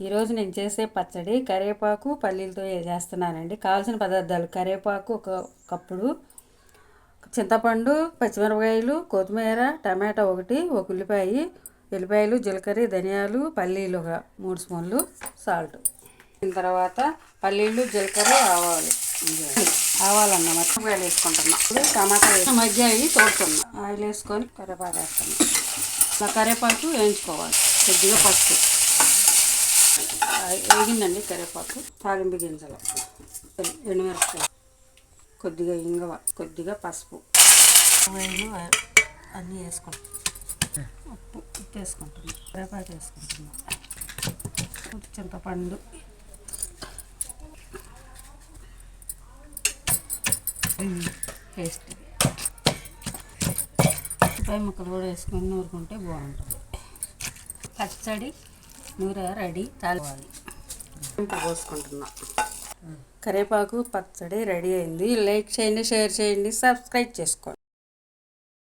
ఈరోజు నేను చేసే పచ్చడి కరివేపాకు పల్లీలతో చేస్తున్నానండి. కావాల్సిన పదార్థాలు కరివేపాకు ఒక కప్పుడు చింతపండు పచ్చిమిరపకాయలు కొత్తిమీర టమాటా ఒకటి ఒక ఉల్లిపాయ ఉల్లిపాయలు జీలకర్ర ధనియాలు పల్లీలు ఒక మూడు స్పూన్లు సాల్ట్. దీని తర్వాత పల్లీలు జీలకర్ర ఆవాలు. ఆవాలన్న మిరపకాయలు వేసుకుంటున్నా. టమాటా మధ్య అవి తోడుతున్నా. ఆయిల్ వేసుకొని కరివేపాకు వేస్తున్నాం ఇలా కరివేపాకు వేయించుకోవాలి. కొద్దిగా పసుపు. వేగిందండి కరివేపాకు తాలింపు గింజలు. ఎండుమిరపకాయలు. కొద్దిగా ఇంగవ కొద్దిగా పసుపు. అన్నీ వేసుకుంటాం ఉప్పు ఉప్పు వేసుకుంటున్నాం. కరివేపాకు వేసుకుంటున్నాం. చింతపండు. పేస్ట్. ఉల్లిపాయ ముక్కలు కూడా వేసుకొని నూరుకుంటే బాగుంటుంది. పచ్చడి నూర రెడీ తాలివాలి పోసుకుంటున్నా. కరివేపాకు పచ్చడి రెడీ అయింది. లైక్ చేయండి షేర్ చేయండి సబ్స్క్రైబ్ చేసుకోండి.